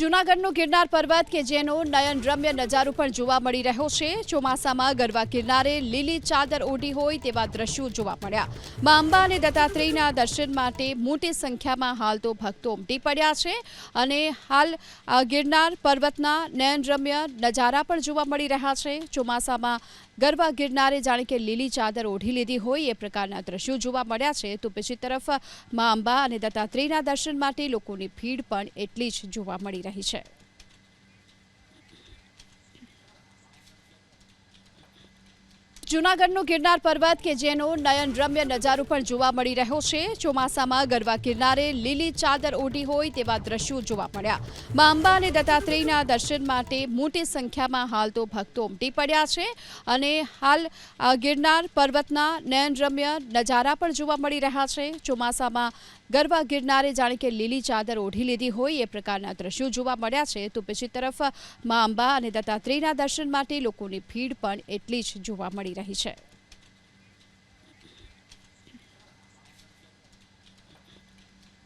જૂનાગઢનો ગિરનાર પર્વત કે જેનો નયન રમ્ય નજારો પણ જોવા મળી રહ્યો છે. ચોમાસામાં ગરવા ગિરનારે લીલી ચાદર ઓઢી હોય તેવા દ્રશ્યો જોવા મળ્યા. મા અંબા અને દત્તાત્રેયના દર્શન માટે મોટી સંખ્યામાં હાલ તો ભક્તો ઉમટી પડ્યા છે અને હાલ ગિરનાર પર્વતના નયન રમ્ય નજારા પણ જોવા મળી રહ્યા છે. ચોમાસામાં ગરવા ગિરનારે જાણે કે લીલી ચાદર ઓઢી લીધી હોય એ પ્રકારના દ્રશ્યો જોવા મળ્યા છે. તો બીજી તરફ મા અંબા અને દત્તાત્રેયના દર્શન માટે લોકોની ભીડ પણ એટલી જ જોવા મળી રહી છે. જૂનાગઢનો ગિરનાર પર્વત કે જેનો નયન રમ્ય નજારો પણ જોવા મળી રહ્યો છે. ચોમાસામાં ગરવા ગિરનારે લીલી ચાદર ઓઢી હોય તેવા દ્રશ્યો જોવા મળ્યા. મા અંબા અને દત્તાત્રેયના દર્શન માટે મોટી સંખ્યામાં હાલ તો ભક્તો ઉમટી પડ્યા છે અને હાલ ગિરનાર પર્વતના નયન રમ્ય નજારા પણ જોવા મળી રહ્યા છે. ચોમાસામાં ગરવા ગિરનારે જાણે કે લીલી ચાદર ઓઢી લીધી હોય એ પ્રકારના દ્રશ્યો જોવા મળ્યા છે. તો બીજી તરફ મા અંબા અને દત્તાત્રેયના દર્શન માટે લોકોની ભીડ પણ એટલી જ જોવા મળી રહી છે.